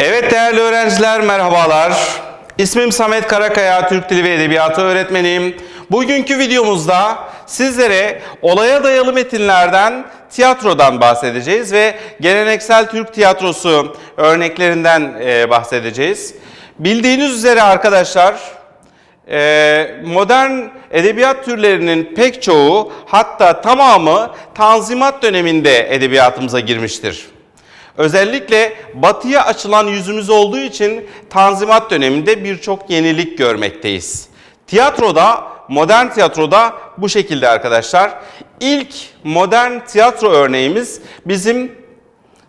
Evet değerli öğrenciler merhabalar. İsmim Samet Karakaya, Türk Dili ve Edebiyatı öğretmeniyim. Bugünkü videomuzda sizlere olaya dayalı metinlerden, tiyatrodan bahsedeceğiz ve geleneksel Türk tiyatrosu örneklerinden e, bahsedeceğiz. Bildiğiniz üzere arkadaşlar, e, modern edebiyat türlerinin pek çoğu hatta tamamı Tanzimat döneminde edebiyatımıza girmiştir. Özellikle batıya açılan yüzümüz olduğu için Tanzimat döneminde birçok yenilik görmekteyiz. Tiyatroda, modern tiyatroda bu şekilde arkadaşlar. İlk modern tiyatro örneğimiz bizim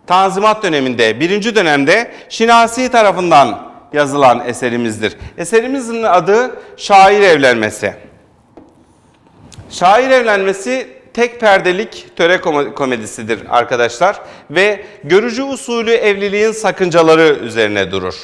Tanzimat döneminde, birinci dönemde Şinasi tarafından yazılan eserimizdir. Eserimizin adı Şair Evlenmesi. Şair Evlenmesi tek perdelik töre kom- komedisidir arkadaşlar ve görücü usulü evliliğin sakıncaları üzerine durur.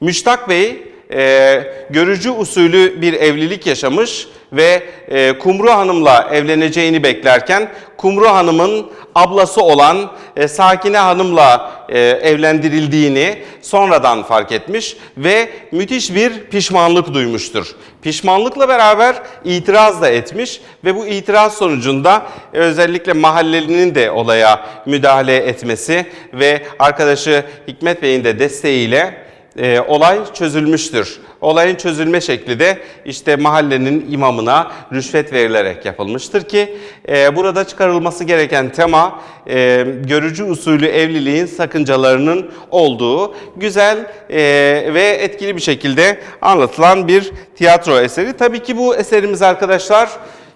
Müştak Bey e, görücü usulü bir evlilik yaşamış ve e, Kumru Hanım'la evleneceğini beklerken Kumru Hanım'ın ablası olan e, Sakine Hanım'la e, evlendirildiğini sonradan fark etmiş ve müthiş bir pişmanlık duymuştur. Pişmanlıkla beraber itiraz da etmiş ve bu itiraz sonucunda e, özellikle mahallelinin de olaya müdahale etmesi ve arkadaşı Hikmet Bey'in de desteğiyle e, olay çözülmüştür. Olayın çözülme şekli de işte mahallenin imamına rüşvet verilerek yapılmıştır ki e, burada çıkarılması gereken tema e, görücü usulü evliliğin sakıncalarının olduğu güzel e, ve etkili bir şekilde anlatılan bir tiyatro eseri. Tabii ki bu eserimiz arkadaşlar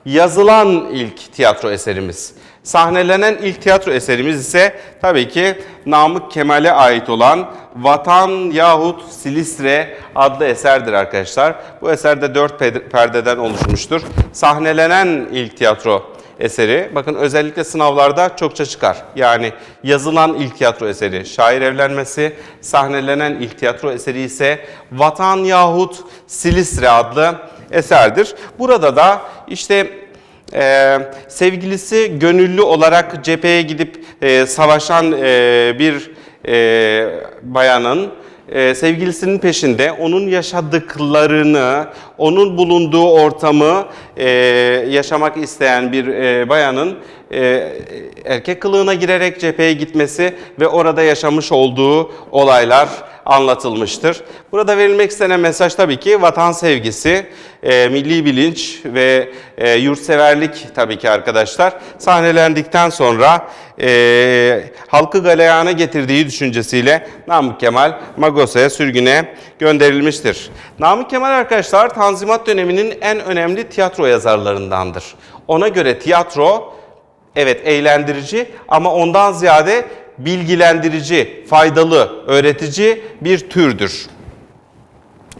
yazılan ilk tiyatro eserimiz. Sahnelenen ilk tiyatro eserimiz ise tabii ki Namık Kemal'e ait olan Vatan yahut Silistre adlı eserdir arkadaşlar. Bu eser de dört pe- perdeden oluşmuştur. Sahnelenen ilk tiyatro eseri. Bakın özellikle sınavlarda çokça çıkar. Yani yazılan ilk tiyatro eseri şair evlenmesi, sahnelenen ilk tiyatro eseri ise Vatan yahut Silistre adlı eserdir. Burada da işte ee, sevgilisi gönüllü olarak cepheye gidip e, savaşan e, bir e, bayanın e, sevgilisinin peşinde onun yaşadıklarını, onun bulunduğu ortamı e, yaşamak isteyen bir e, bayanın e, erkek kılığına girerek cepheye gitmesi ve orada yaşamış olduğu olaylar anlatılmıştır. Burada verilmek istenen mesaj tabii ki vatan sevgisi, e, milli bilinç ve e, yurtseverlik tabii ki arkadaşlar. Sahnelendikten sonra e, halkı galeyana getirdiği düşüncesiyle Namık Kemal Magosa'ya sürgüne gönderilmiştir. Namık Kemal arkadaşlar Tanzimat döneminin en önemli tiyatro yazarlarındandır. Ona göre tiyatro evet eğlendirici ama ondan ziyade bilgilendirici, faydalı, öğretici bir türdür.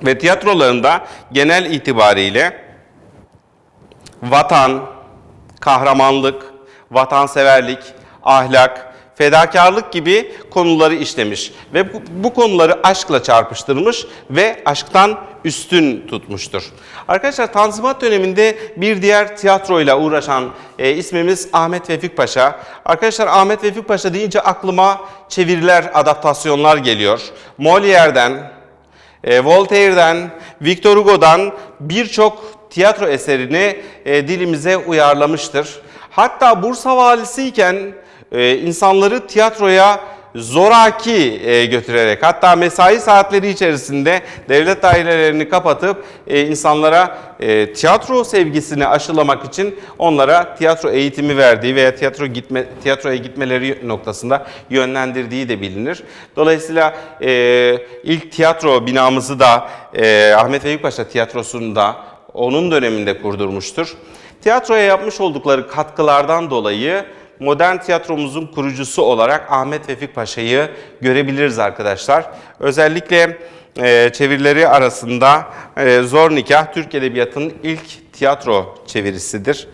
Ve tiyatrolarında genel itibariyle vatan, kahramanlık, vatanseverlik, ahlak, fedakarlık gibi konuları işlemiş ve bu, bu konuları aşkla çarpıştırmış ve aşktan üstün tutmuştur. Arkadaşlar Tanzimat döneminde bir diğer tiyatroyla uğraşan e, ismimiz Ahmet Vefik Paşa. Arkadaşlar Ahmet Vefik Paşa deyince aklıma çeviriler, adaptasyonlar geliyor. Molière'den, e, Voltaire'den, Victor Hugo'dan birçok tiyatro eserini e, dilimize uyarlamıştır. Hatta Bursa valisiyken e, insanları tiyatroya zoraki e, götürerek hatta mesai saatleri içerisinde devlet dairelerini kapatıp e, insanlara e, tiyatro sevgisini aşılamak için onlara tiyatro eğitimi verdiği veya tiyatro gitme tiyatroya gitmeleri noktasında yönlendirdiği de bilinir. Dolayısıyla ilk tiyatro binamızı da Ahmet Vefik Paşa tiyatrosunda onun döneminde kurdurmuştur. Tiyatroya yapmış oldukları katkılardan dolayı modern tiyatromuzun kurucusu olarak Ahmet Vefik Paşa'yı görebiliriz arkadaşlar. Özellikle e, çevirileri arasında e, Zor Nikah Türk Edebiyatı'nın ilk tiyatro çevirisidir.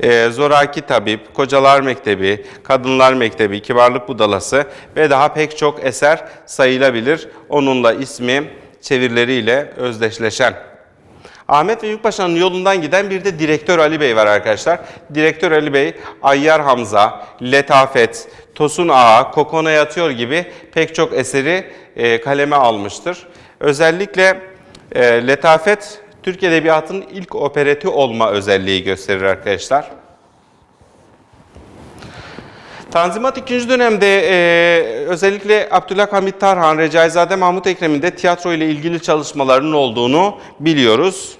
E, Zoraki Tabip, Kocalar Mektebi, Kadınlar Mektebi, Kibarlık Budalası ve daha pek çok eser sayılabilir. Onunla ismi çevirileriyle özdeşleşen. Ahmet ve Yükpaşa'nın yolundan giden bir de direktör Ali Bey var arkadaşlar. Direktör Ali Bey, Ayyar Hamza, Letafet, Tosun Ağa, Kokona Yatıyor gibi pek çok eseri e, kaleme almıştır. Özellikle e, Letafet, Türk Edebiyatı'nın ilk opereti olma özelliği gösterir arkadaşlar. Tanzimat 2. dönemde e, özellikle Abdülhamit Tarhan, Recaizade Mahmut Ekrem'in de tiyatro ile ilgili çalışmalarının olduğunu biliyoruz.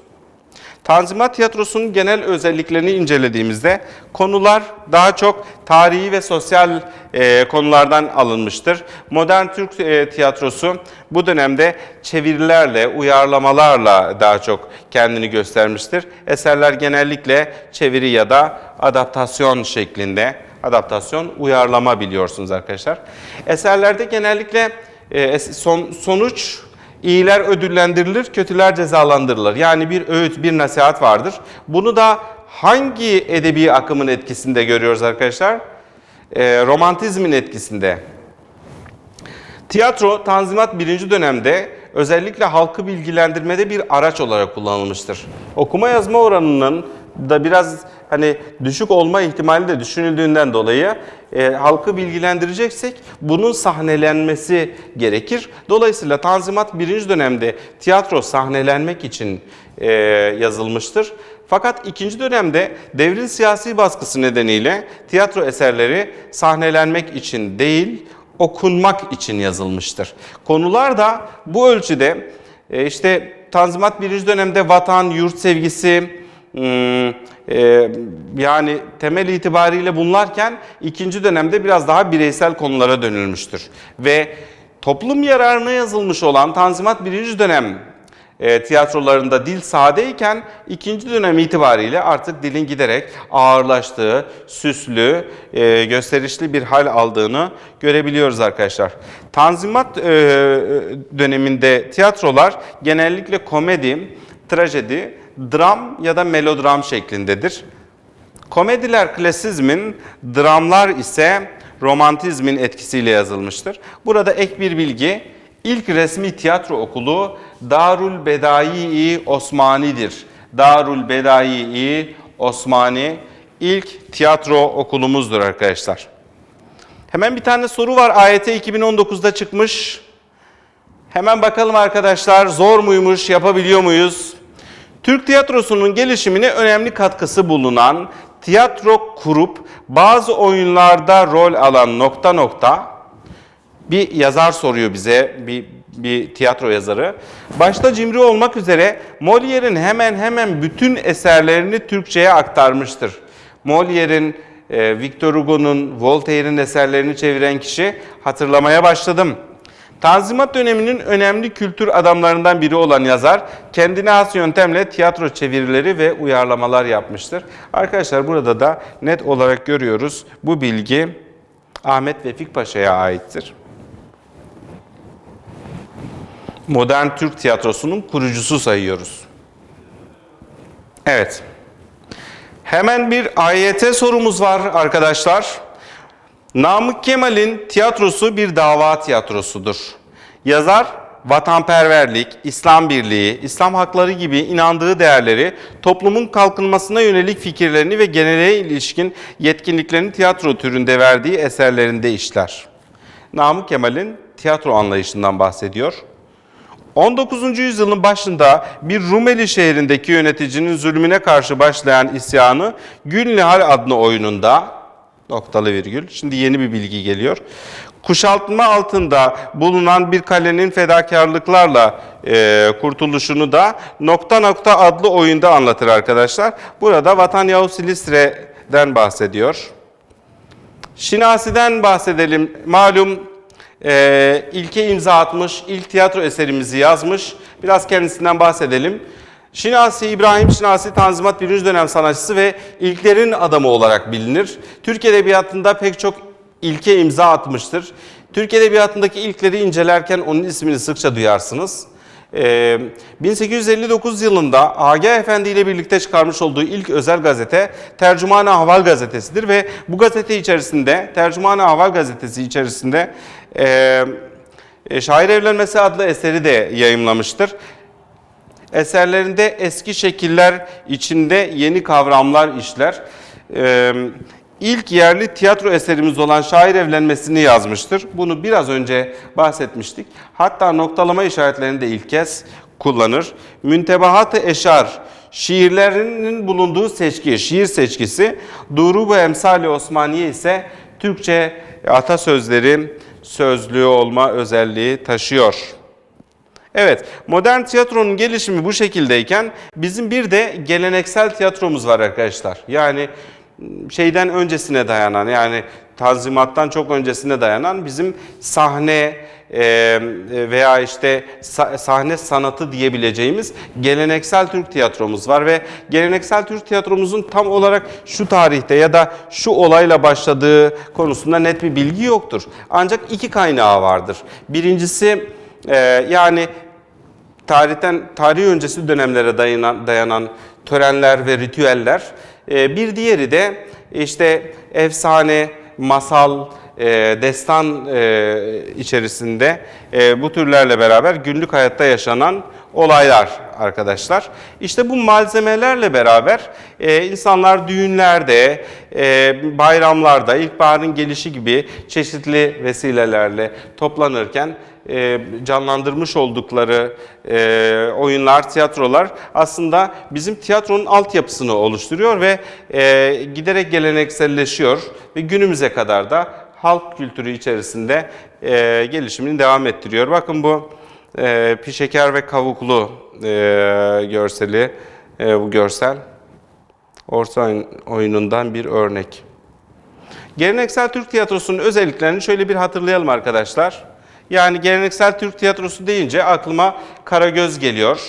Tanzimat tiyatrosunun genel özelliklerini incelediğimizde konular daha çok tarihi ve sosyal e, konulardan alınmıştır. Modern Türk e, tiyatrosu bu dönemde çevirilerle, uyarlamalarla daha çok kendini göstermiştir. Eserler genellikle çeviri ya da adaptasyon şeklinde adaptasyon, uyarlama biliyorsunuz arkadaşlar. Eserlerde genellikle e, son, sonuç iyiler ödüllendirilir, kötüler cezalandırılır. Yani bir öğüt, bir nasihat vardır. Bunu da hangi edebi akımın etkisinde görüyoruz arkadaşlar? E, romantizmin etkisinde. Tiyatro Tanzimat birinci dönemde özellikle halkı bilgilendirmede bir araç olarak kullanılmıştır. Okuma yazma oranının da biraz hani düşük olma ihtimali de düşünüldüğünden dolayı e, halkı bilgilendireceksek bunun sahnelenmesi gerekir. Dolayısıyla Tanzimat birinci dönemde tiyatro sahnelenmek için e, yazılmıştır. Fakat ikinci dönemde devrin siyasi baskısı nedeniyle tiyatro eserleri sahnelenmek için değil, okunmak için yazılmıştır. Konular da bu ölçüde e, işte Tanzimat birinci dönemde vatan, yurt sevgisi, yani temel itibariyle bunlarken ikinci dönemde biraz daha bireysel konulara dönülmüştür. Ve toplum yararına yazılmış olan Tanzimat birinci dönem e, tiyatrolarında dil sadeyken ikinci dönem itibariyle artık dilin giderek ağırlaştığı, süslü, e, gösterişli bir hal aldığını görebiliyoruz arkadaşlar. Tanzimat e, döneminde tiyatrolar genellikle komedi, trajedi, dram ya da melodram şeklindedir. Komediler klasizmin, dramlar ise romantizmin etkisiyle yazılmıştır. Burada ek bir bilgi, ilk resmi tiyatro okulu Darul Bedai Osmani'dir. Darul Bedai Osmani ilk tiyatro okulumuzdur arkadaşlar. Hemen bir tane soru var. AYT 2019'da çıkmış. Hemen bakalım arkadaşlar zor muymuş, yapabiliyor muyuz? Türk tiyatrosunun gelişimine önemli katkısı bulunan tiyatro kurup bazı oyunlarda rol alan nokta nokta bir yazar soruyor bize, bir, bir tiyatro yazarı. Başta cimri olmak üzere Molière'in hemen hemen bütün eserlerini Türkçe'ye aktarmıştır. Molière'in, e, Victor Hugo'nun, Voltaire'in eserlerini çeviren kişi hatırlamaya başladım. Tanzimat döneminin önemli kültür adamlarından biri olan yazar kendine has yöntemle tiyatro çevirileri ve uyarlamalar yapmıştır. Arkadaşlar burada da net olarak görüyoruz bu bilgi Ahmet Vefik Paşa'ya aittir. Modern Türk tiyatrosunun kurucusu sayıyoruz. Evet. Hemen bir AYT sorumuz var arkadaşlar. Namık Kemal'in tiyatrosu bir dava tiyatrosudur. Yazar vatanperverlik, İslam birliği, İslam hakları gibi inandığı değerleri, toplumun kalkınmasına yönelik fikirlerini ve genele ilişkin yetkinliklerini tiyatro türünde verdiği eserlerinde işler. Namık Kemal'in tiyatro anlayışından bahsediyor. 19. yüzyılın başında bir Rumeli şehrindeki yöneticinin zulmüne karşı başlayan isyanı Gülnihal adlı oyununda noktalı virgül. Şimdi yeni bir bilgi geliyor. Kuşatma altında bulunan bir kalenin fedakarlıklarla e, kurtuluşunu da nokta nokta adlı oyunda anlatır arkadaşlar. Burada Vatan Yavuz Silistre'den bahsediyor. Şinasi'den bahsedelim. Malum e, ilke imza atmış, ilk tiyatro eserimizi yazmış. Biraz kendisinden bahsedelim. Şinasi İbrahim Şinasi Tanzimat 1. dönem sanatçısı ve ilklerin adamı olarak bilinir. Türk Edebiyatı'nda pek çok ilke imza atmıştır. Türk Edebiyatı'ndaki ilkleri incelerken onun ismini sıkça duyarsınız. Ee, 1859 yılında Agah Efendi ile birlikte çıkarmış olduğu ilk özel gazete Tercüman-ı Ahval gazetesidir ve bu gazete içerisinde, Tercüman-ı Ahval gazetesi içerisinde e, Şair Evlenmesi adlı eseri de yayımlamıştır. Eserlerinde eski şekiller içinde yeni kavramlar işler. Ee, ilk yerli tiyatro eserimiz olan Şair Evlenmesini yazmıştır. Bunu biraz önce bahsetmiştik. Hatta noktalama işaretlerini de ilk kez kullanır. Müntebahat-ı Eşar şiirlerinin bulunduğu seçki, şiir seçkisi. Durubu Emsali Osmaniye ise Türkçe atasözleri sözlüğü olma özelliği taşıyor. Evet, modern tiyatronun gelişimi bu şekildeyken bizim bir de geleneksel tiyatromuz var arkadaşlar. Yani şeyden öncesine dayanan yani Tanzimat'tan çok öncesine dayanan bizim sahne veya işte sa- sahne sanatı diyebileceğimiz geleneksel Türk tiyatromuz var ve geleneksel Türk tiyatromuzun tam olarak şu tarihte ya da şu olayla başladığı konusunda net bir bilgi yoktur. Ancak iki kaynağı vardır. Birincisi e, yani tarihten tarih öncesi dönemlere dayanan, dayanan törenler ve ritüeller. Ee, bir diğeri de işte efsane, masal, destan e, içerisinde e, bu türlerle beraber günlük hayatta yaşanan olaylar arkadaşlar. İşte bu malzemelerle beraber e, insanlar düğünlerde, e, bayramlarda, ilkbaharın gelişi gibi çeşitli vesilelerle toplanırken e, canlandırmış oldukları e, oyunlar, tiyatrolar aslında bizim tiyatronun altyapısını oluşturuyor ve e, giderek gelenekselleşiyor ve günümüze kadar da halk kültürü içerisinde e, gelişimini devam ettiriyor. Bakın bu e, pişeker ve kavuklu e, görseli, e, bu görsel oyun- oyunundan bir örnek. Geleneksel Türk tiyatrosunun özelliklerini şöyle bir hatırlayalım arkadaşlar. Yani geleneksel Türk tiyatrosu deyince aklıma Karagöz geliyor.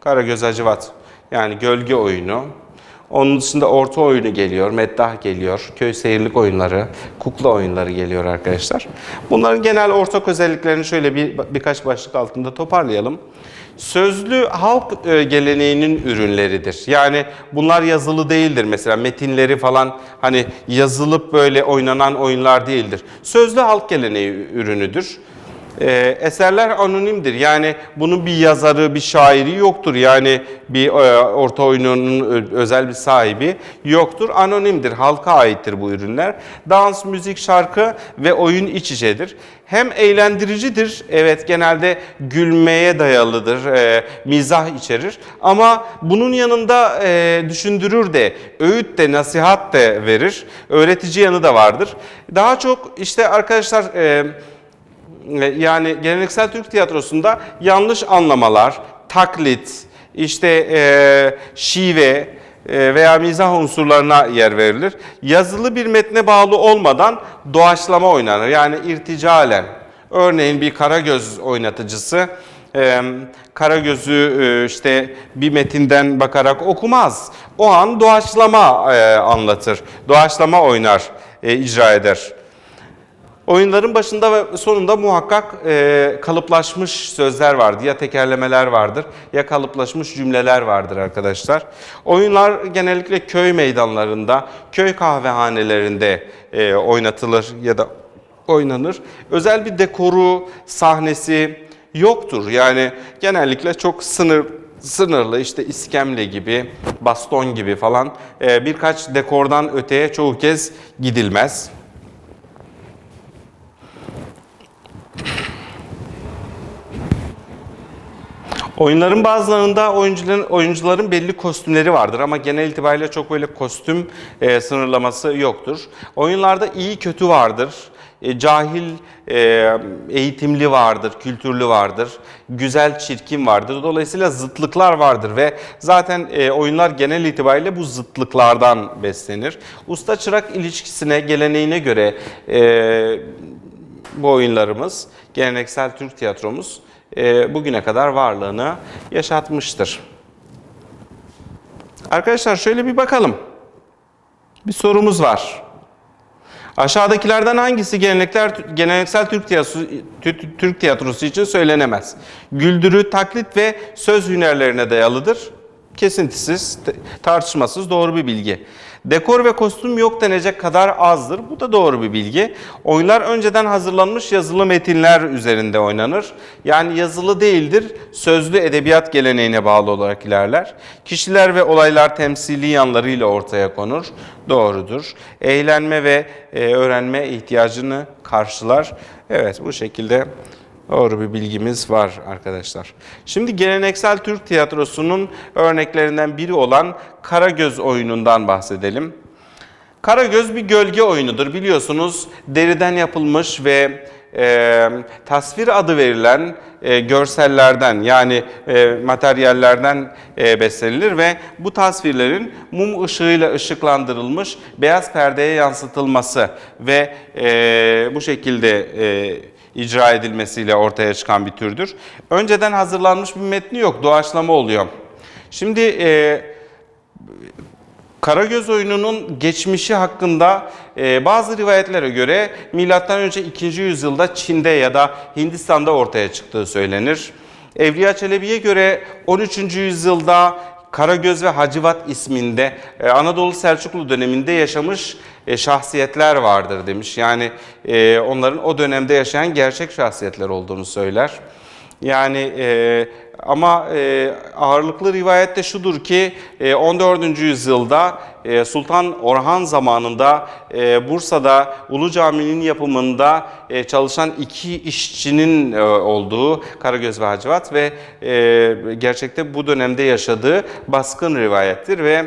Karagöz Hacivat. Yani gölge oyunu. Onun dışında orta oyunu geliyor, meddah geliyor, köy seyirlik oyunları, kukla oyunları geliyor arkadaşlar. Bunların genel ortak özelliklerini şöyle bir birkaç başlık altında toparlayalım. Sözlü halk e, geleneğinin ürünleridir. Yani bunlar yazılı değildir mesela metinleri falan hani yazılıp böyle oynanan oyunlar değildir. Sözlü halk geleneği ürünüdür. Ee, eserler anonimdir. Yani bunun bir yazarı, bir şairi yoktur. Yani bir e, orta oyununun ö- özel bir sahibi yoktur. Anonimdir. Halka aittir bu ürünler. Dans, müzik, şarkı ve oyun iç içedir. Hem eğlendiricidir. Evet genelde gülmeye dayalıdır. e, mizah içerir. Ama bunun yanında e, düşündürür de, öğüt de, nasihat de verir. Öğretici yanı da vardır. Daha çok işte arkadaşlar... E, yani geleneksel Türk tiyatrosunda yanlış anlamalar, taklit, işte e, şive e, veya mizah unsurlarına yer verilir. Yazılı bir metne bağlı olmadan doğaçlama oynanır. Yani irticalen. Örneğin bir Karagöz oynatıcısı e, Karagöz'ü e, işte bir metinden bakarak okumaz. O an doğaçlama e, anlatır. Doğaçlama oynar, e, icra eder. Oyunların başında ve sonunda muhakkak e, kalıplaşmış sözler vardır. Ya tekerlemeler vardır ya kalıplaşmış cümleler vardır arkadaşlar. Oyunlar genellikle köy meydanlarında, köy kahvehanelerinde e, oynatılır ya da oynanır. Özel bir dekoru, sahnesi yoktur. Yani genellikle çok sınır sınırlı işte iskemle gibi, baston gibi falan e, birkaç dekordan öteye çoğu kez gidilmez. Oyunların bazılarında oyuncuların oyuncuların belli kostümleri vardır ama genel itibariyle çok böyle kostüm e, sınırlaması yoktur. Oyunlarda iyi kötü vardır. E, cahil, e, eğitimli vardır, kültürlü vardır, güzel, çirkin vardır. Dolayısıyla zıtlıklar vardır ve zaten e, oyunlar genel itibariyle bu zıtlıklardan beslenir. Usta çırak ilişkisine, geleneğine göre bu oyunlarımız, geleneksel Türk tiyatromuz bugüne kadar varlığını yaşatmıştır. Arkadaşlar şöyle bir bakalım. Bir sorumuz var. Aşağıdakilerden hangisi gelenekler geleneksel Türk tiyatrosu, Tü- Türk tiyatrosu için söylenemez? Güldürü, taklit ve söz hünerlerine dayalıdır. Kesintisiz, tartışmasız doğru bir bilgi. Dekor ve kostüm yok denecek kadar azdır. Bu da doğru bir bilgi. Oyunlar önceden hazırlanmış yazılı metinler üzerinde oynanır. Yani yazılı değildir, sözlü edebiyat geleneğine bağlı olarak ilerler. Kişiler ve olaylar temsili yanlarıyla ortaya konur. Doğrudur. Eğlenme ve e, öğrenme ihtiyacını karşılar. Evet bu şekilde Doğru bir bilgimiz var arkadaşlar. Şimdi geleneksel Türk tiyatrosunun örneklerinden biri olan Karagöz oyunundan bahsedelim. Karagöz bir gölge oyunudur biliyorsunuz. Deriden yapılmış ve e, tasvir adı verilen e, görsellerden yani e, materyallerden e, beslenilir ve bu tasvirlerin mum ışığıyla ışıklandırılmış beyaz perdeye yansıtılması ve e, bu şekilde e, icra edilmesiyle ortaya çıkan bir türdür. Önceden hazırlanmış bir metni yok, doğaçlama oluyor. Şimdi e, Karagöz oyununun geçmişi hakkında e, bazı rivayetlere göre M.Ö. 2. yüzyılda Çin'de ya da Hindistan'da ortaya çıktığı söylenir. Evliya Çelebi'ye göre 13. yüzyılda Karagöz ve Hacivat isminde e, Anadolu Selçuklu döneminde yaşamış e, şahsiyetler vardır demiş. Yani e, onların o dönemde yaşayan gerçek şahsiyetler olduğunu söyler. Yani ama e, ağırlıklı rivayette şudur ki e, 14. yüzyılda e, Sultan Orhan zamanında e, Bursa'da Ulu Cami'nin yapımında e, çalışan iki işçinin e, olduğu Karagöz ve Hacivat ve e, gerçekte bu dönemde yaşadığı baskın rivayettir ve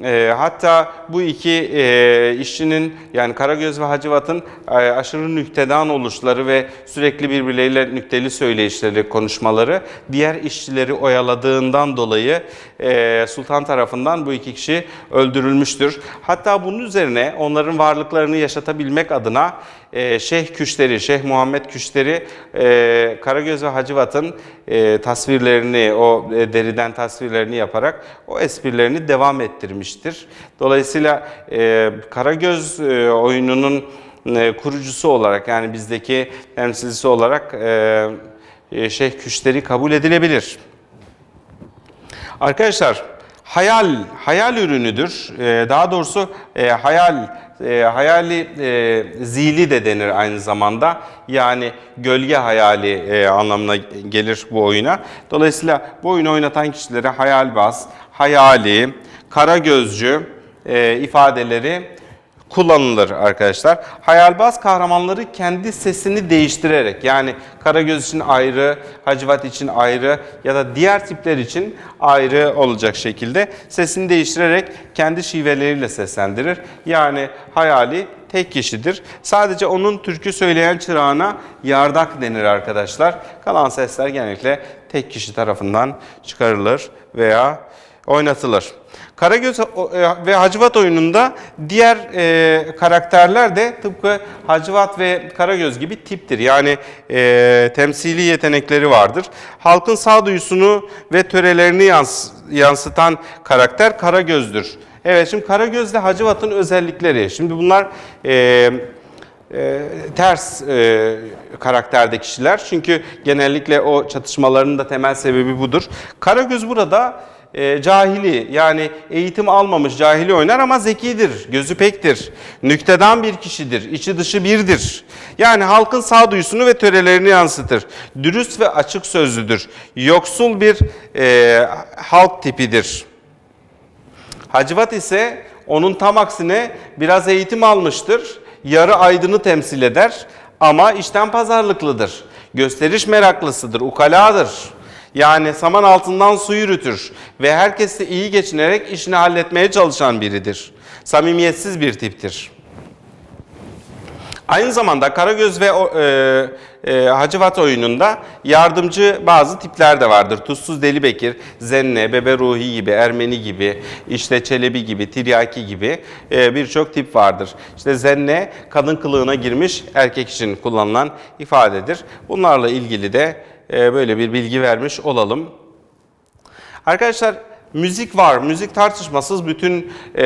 e, hatta bu iki e, işçinin yani Karagöz ve Hacivat'ın e, aşırı nüktedan oluşları ve sürekli birbirleriyle nükteli söyleyişleri, konuşmaları diğer işçileri oyaladığından dolayı e, sultan tarafından bu iki kişi öldürülmüştür. Hatta bunun üzerine onların varlıklarını yaşatabilmek adına e, Şeyh Küşleri, Şeyh Muhammed Küşleri e, Karagöz ve Hacivat'ın e, tasvirlerini, o e, deriden tasvirlerini yaparak o esprilerini devam ettirmiştir. Dolayısıyla e, Karagöz e, oyununun e, kurucusu olarak yani bizdeki temsilcisi olarak e, e, Şeyh Küşleri kabul edilebilir. Arkadaşlar hayal hayal ürünüdür. Ee, daha doğrusu e, hayal e, hayali e, zili de denir aynı zamanda. Yani gölge hayali e, anlamına gelir bu oyuna. Dolayısıyla bu oyunu oynatan kişilere hayalbaz, hayali, kara gözcü e, ifadeleri kullanılır arkadaşlar. Hayalbaz kahramanları kendi sesini değiştirerek yani Karagöz için ayrı, Hacivat için ayrı ya da diğer tipler için ayrı olacak şekilde sesini değiştirerek kendi şiveleriyle seslendirir. Yani hayali tek kişidir. Sadece onun türkü söyleyen çırağına yardak denir arkadaşlar. Kalan sesler genellikle tek kişi tarafından çıkarılır veya oynatılır. Karagöz e, ve Hacivat oyununda diğer e, karakterler de tıpkı Hacivat ve Karagöz gibi tiptir. Yani e, temsili yetenekleri vardır. Halkın sağduyusunu ve törelerini yans yansıtan karakter Karagöz'dür. Evet şimdi Karagöz ile Hacivat'ın özellikleri. Şimdi bunlar e, e, ters e, karakterde kişiler. Çünkü genellikle o çatışmaların da temel sebebi budur. Karagöz burada e, cahili yani eğitim almamış cahili oynar ama zekidir, gözü pektir, nüktedan bir kişidir, içi dışı birdir. Yani halkın sağduyusunu ve törelerini yansıtır. Dürüst ve açık sözlüdür. Yoksul bir e, halk tipidir. Hacivat ise onun tam aksine biraz eğitim almıştır. Yarı aydını temsil eder ama işten pazarlıklıdır. Gösteriş meraklısıdır, ukaladır. Yani saman altından su yürütür ve herkesle iyi geçinerek işini halletmeye çalışan biridir. Samimiyetsiz bir tiptir. Aynı zamanda Karagöz ve e, e, Hacivat oyununda yardımcı bazı tipler de vardır. Tuzsuz Deli Bekir, Zenne, Bebe Ruhi gibi, Ermeni gibi, işte Çelebi gibi, Tiryaki gibi e, birçok tip vardır. İşte Zenne kadın kılığına girmiş erkek için kullanılan ifadedir. Bunlarla ilgili de böyle bir bilgi vermiş olalım. Arkadaşlar müzik var. Müzik tartışmasız bütün e,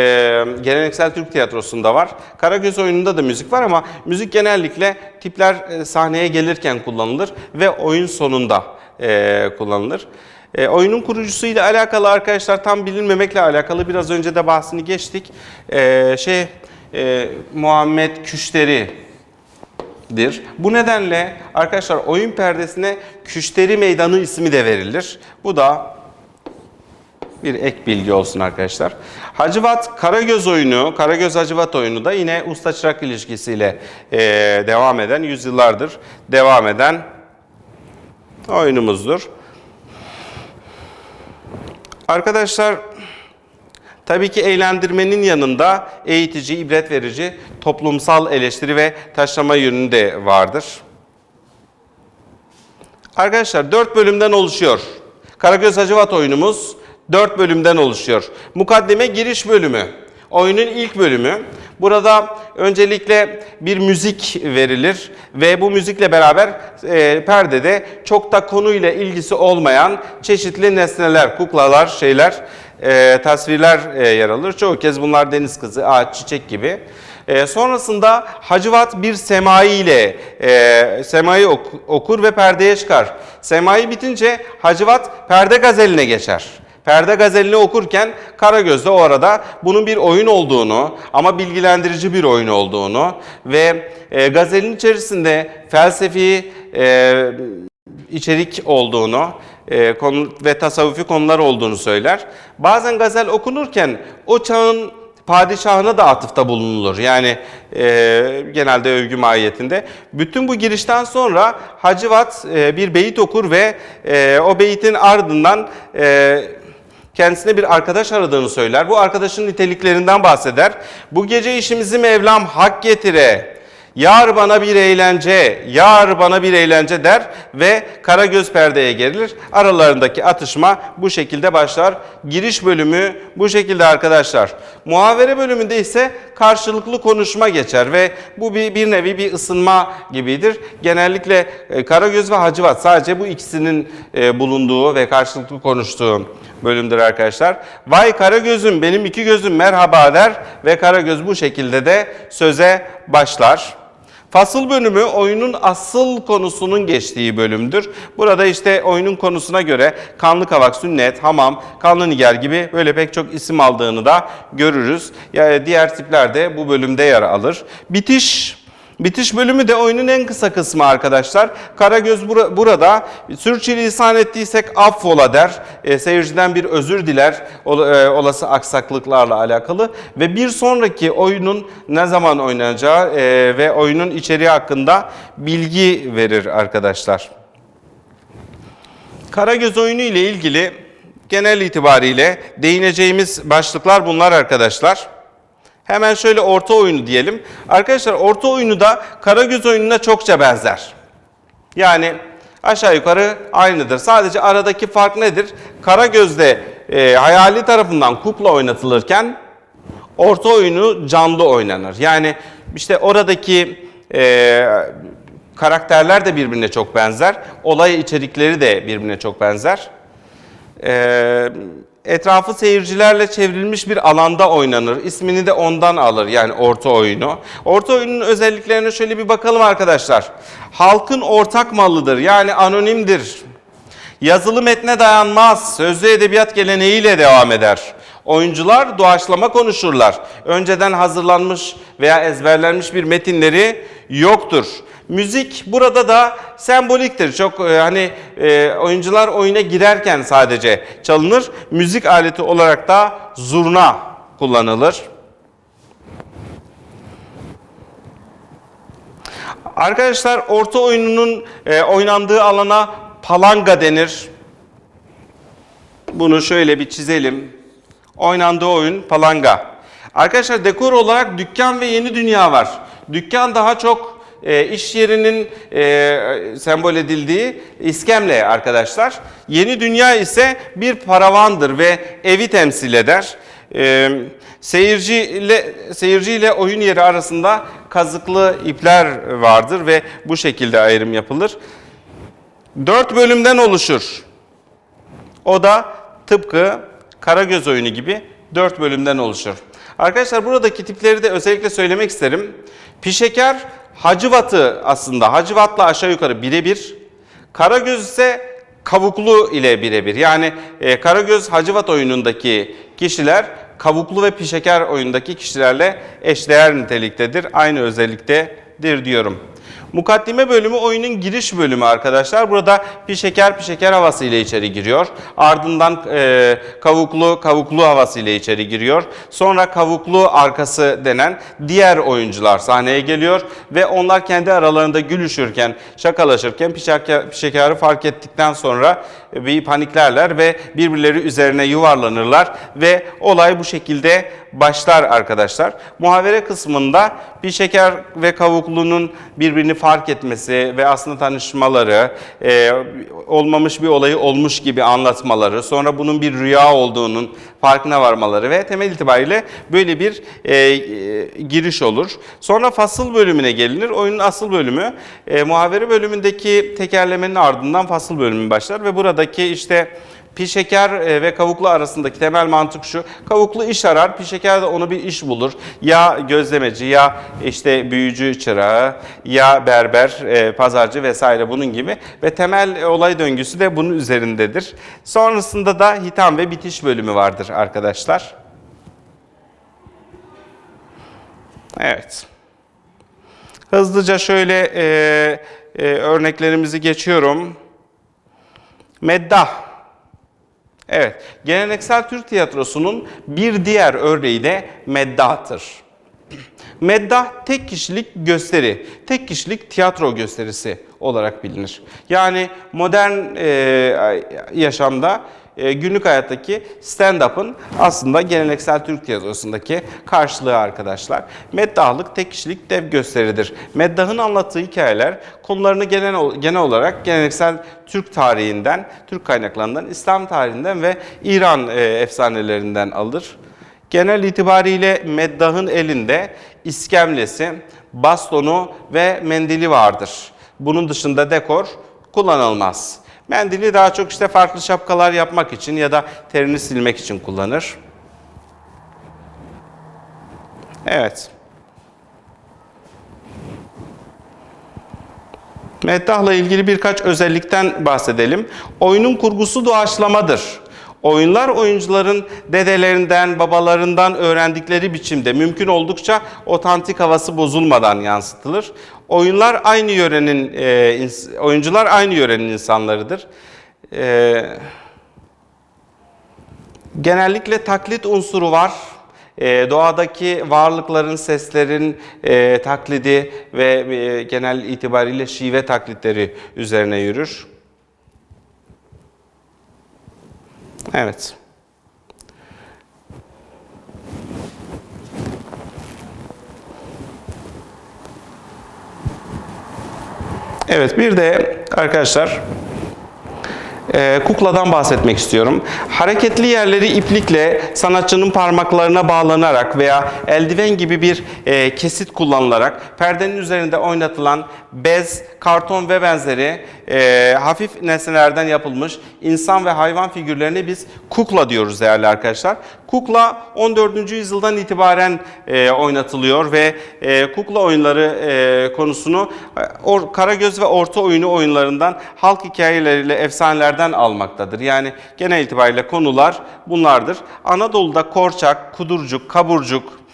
geleneksel Türk tiyatrosunda var. Karagöz oyununda da müzik var ama müzik genellikle tipler e, sahneye gelirken kullanılır ve oyun sonunda e, kullanılır. E, oyunun kurucusuyla alakalı arkadaşlar tam bilinmemekle alakalı biraz önce de bahsini geçtik. E, şey e, Muhammed Küşteri dir. Bu nedenle arkadaşlar oyun perdesine Küşteri Meydanı ismi de verilir. Bu da bir ek bilgi olsun arkadaşlar. Hacivat Karagöz oyunu, Karagöz Hacivat oyunu da yine usta çırak ilişkisiyle eee, devam eden, yüzyıllardır devam eden oyunumuzdur. Arkadaşlar tabii ki eğlendirmenin yanında eğitici, ibret verici, toplumsal eleştiri ve taşlama yönü de vardır. Arkadaşlar 4 bölümden oluşuyor. Karagöz Hacivat oyunumuz 4 bölümden oluşuyor. Mukaddime giriş bölümü. Oyunun ilk bölümü. Burada öncelikle bir müzik verilir ve bu müzikle beraber e, perdede çok da konuyla ilgisi olmayan çeşitli nesneler, kuklalar, şeyler, e, tasvirler e, yer alır. Çoğu kez bunlar deniz kızı, ağaç, çiçek gibi. E, sonrasında Hacivat bir semai ile e, semayı ok- okur ve perdeye çıkar. Semai bitince Hacivat perde gazeline geçer. Perde gazelini okurken Karagöz de o arada bunun bir oyun olduğunu ama bilgilendirici bir oyun olduğunu ve e, gazelin içerisinde felsefi e, içerik olduğunu e, konu ve tasavvufi konular olduğunu söyler. Bazen gazel okunurken o çağın padişahına da atıfta bulunulur. Yani e, genelde övgü mahiyetinde. Bütün bu girişten sonra Hacivat e, bir beyit okur ve e, o beyitin ardından e, kendisine bir arkadaş aradığını söyler. Bu arkadaşın niteliklerinden bahseder. Bu gece işimizi Mevlam hak getire. Yar bana bir eğlence, yar bana bir eğlence der ve Karagöz perdeye gerilir. Aralarındaki atışma bu şekilde başlar. Giriş bölümü bu şekilde arkadaşlar. Muhavere bölümünde ise karşılıklı konuşma geçer ve bu bir, bir nevi bir ısınma gibidir. Genellikle e, Karagöz ve Hacivat sadece bu ikisinin e, bulunduğu ve karşılıklı konuştuğu bölümdür arkadaşlar. Vay Karagöz'üm benim iki gözüm merhaba der ve Karagöz bu şekilde de söze başlar. Fasıl bölümü oyunun asıl konusunun geçtiği bölümdür. Burada işte oyunun konusuna göre kanlı kavak, sünnet, hamam, kanlı niger gibi böyle pek çok isim aldığını da görürüz. Yani diğer tipler de bu bölümde yer alır. Bitiş Bitiş bölümü de oyunun en kısa kısmı arkadaşlar. Karagöz bura- burada sürçülisan ettiysek affola der. E, seyirciden bir özür diler ol- e, olası aksaklıklarla alakalı. Ve bir sonraki oyunun ne zaman oynanacağı e, ve oyunun içeriği hakkında bilgi verir arkadaşlar. Karagöz oyunu ile ilgili genel itibariyle değineceğimiz başlıklar bunlar arkadaşlar. Hemen şöyle orta oyunu diyelim. Arkadaşlar orta oyunu da Karagöz oyununa çokça benzer. Yani aşağı yukarı aynıdır. Sadece aradaki fark nedir? Karagöz'de e, hayali tarafından kukla oynatılırken orta oyunu canlı oynanır. Yani işte oradaki e, karakterler de birbirine çok benzer. Olay içerikleri de birbirine çok benzer. Ee, etrafı seyircilerle çevrilmiş bir alanda oynanır. İsmini de ondan alır yani orta oyunu. Orta oyunun özelliklerine şöyle bir bakalım arkadaşlar. Halkın ortak malıdır yani anonimdir. Yazılı metne dayanmaz. Sözlü edebiyat geleneğiyle devam eder. Oyuncular doğaçlama konuşurlar. Önceden hazırlanmış veya ezberlenmiş bir metinleri yoktur. Müzik burada da semboliktir. Çok e, hani e, oyuncular oyuna girerken sadece çalınır. Müzik aleti olarak da zurna kullanılır. Arkadaşlar orta oyununun e, oynandığı alana palanga denir. Bunu şöyle bir çizelim. Oynandığı oyun palanga. Arkadaşlar dekor olarak dükkan ve yeni dünya var. Dükkan daha çok e, iş yerinin e, sembol edildiği iskemle arkadaşlar. Yeni dünya ise bir paravandır ve evi temsil eder. E, seyirciyle seyirciyle oyun yeri arasında kazıklı ipler vardır ve bu şekilde ayrım yapılır. Dört bölümden oluşur. O da tıpkı Karagöz oyunu gibi 4 bölümden oluşur. Arkadaşlar buradaki tipleri de özellikle söylemek isterim. Pişeker Hacivat'ı aslında Hacivat'la aşağı yukarı birebir. Karagöz ise kavuklu ile birebir. Yani e, Karagöz Hacivat oyunundaki kişiler kavuklu ve pişeker oyundaki kişilerle eşdeğer niteliktedir. Aynı özelliktedir diyorum. Mukaddime bölümü oyunun giriş bölümü arkadaşlar. Burada pişeker pişeker havası ile içeri giriyor. Ardından e, kavuklu kavuklu havası ile içeri giriyor. Sonra kavuklu arkası denen diğer oyuncular sahneye geliyor ve onlar kendi aralarında gülüşürken, şakalaşırken pişeker, pişekarı fark ettikten sonra bir paniklerler ve birbirleri üzerine yuvarlanırlar ve olay bu şekilde başlar arkadaşlar. Muhavere kısmında bir şeker ve kavuklunun birbirini fark etmesi ve aslında tanışmaları, e, olmamış bir olayı olmuş gibi anlatmaları, sonra bunun bir rüya olduğunun farkına varmaları ve temel itibariyle böyle bir e, e, giriş olur. Sonra fasıl bölümüne gelinir. Oyunun asıl bölümü e, muhavere bölümündeki tekerlemenin ardından fasıl bölümü başlar ve buradaki işte Pişeker e, ve kavuklu arasındaki temel mantık şu. Kavuklu iş arar, pişeker de onu bir iş bulur. Ya gözlemeci, ya işte büyücü çırağı, ya berber, e, pazarcı vesaire bunun gibi. Ve temel olay döngüsü de bunun üzerindedir. Sonrasında da hitam ve bitiş bölümü vardır arkadaşlar. Evet. Hızlıca şöyle e, e, örneklerimizi geçiyorum. Meddah. Evet, geleneksel Türk tiyatrosunun bir diğer örneği de meddah'tır. Meddah tek kişilik gösteri, tek kişilik tiyatro gösterisi olarak bilinir. Yani modern e, yaşamda günlük hayattaki stand-up'ın aslında geleneksel Türk tiyatrosundaki karşılığı arkadaşlar. Meddahlık tek kişilik dev gösteridir. Meddah'ın anlattığı hikayeler konularını genel, genel olarak geleneksel Türk tarihinden, Türk kaynaklarından, İslam tarihinden ve İran e, efsanelerinden alır. Genel itibariyle Meddah'ın elinde iskemlesi, bastonu ve mendili vardır. Bunun dışında dekor kullanılmaz. Mendili daha çok işte farklı şapkalar yapmak için ya da terini silmek için kullanır. Evet. Meddah'la ilgili birkaç özellikten bahsedelim. Oyunun kurgusu doğaçlamadır. Oyunlar oyuncuların dedelerinden, babalarından öğrendikleri biçimde mümkün oldukça otantik havası bozulmadan yansıtılır. Oyunlar aynı yörenin e, oyuncular aynı yörenin insanlarıdır. E, genellikle taklit unsuru var. E, doğadaki varlıkların, seslerin e, taklidi ve e, genel itibariyle şive taklitleri üzerine yürür. Evet. Evet bir de arkadaşlar e, kukladan bahsetmek istiyorum. Hareketli yerleri iplikle sanatçının parmaklarına bağlanarak veya eldiven gibi bir e, kesit kullanılarak perdenin üzerinde oynatılan bez, karton ve benzeri e, hafif nesnelerden yapılmış insan ve hayvan figürlerine biz kukla diyoruz değerli arkadaşlar. Kukla 14. yüzyıldan itibaren e, oynatılıyor ve e, kukla oyunları e, konusunu e, or, Karagöz ve Orta oyunu oyunlarından halk hikayeleriyle efsanelerden almaktadır. Yani genel itibariyle konular bunlardır. Anadolu'da korçak, kudurcuk, kaburcuk,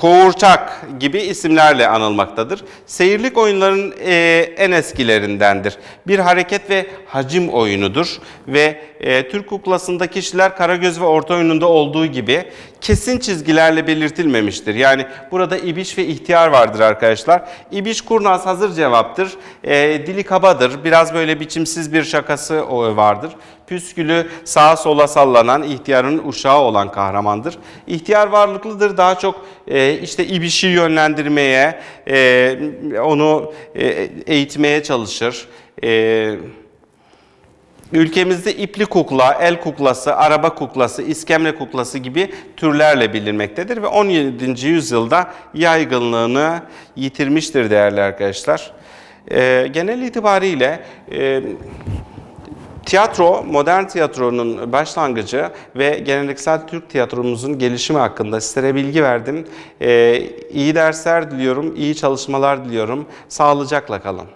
Koğurçak gibi isimlerle anılmaktadır. Seyirlik oyunların e, en eskilerindendir. Bir hareket ve hacim oyunudur ve e, Türk kuklasında kişiler Karagöz ve Orta oyununda olduğu gibi kesin çizgilerle belirtilmemiştir. Yani burada ibiş ve ihtiyar vardır arkadaşlar. İbiş kurnaz hazır cevaptır. E, dili kabadır. Biraz böyle biçimsiz bir şakası vardır. Püskülü sağa sola sallanan ihtiyarın uşağı olan kahramandır. İhtiyar varlıklıdır. Daha çok e, işte ibişi yönlendirmeye, e, onu e, eğitmeye çalışır. E, Ülkemizde ipli kukla, el kuklası, araba kuklası, iskemle kuklası gibi türlerle bilinmektedir ve 17. yüzyılda yaygınlığını yitirmiştir değerli arkadaşlar. E, genel itibariyle e, Tiyatro, modern tiyatronun başlangıcı ve geleneksel Türk tiyatromuzun gelişimi hakkında sizlere bilgi verdim. Ee, iyi dersler diliyorum, iyi çalışmalar diliyorum. Sağlıcakla kalın.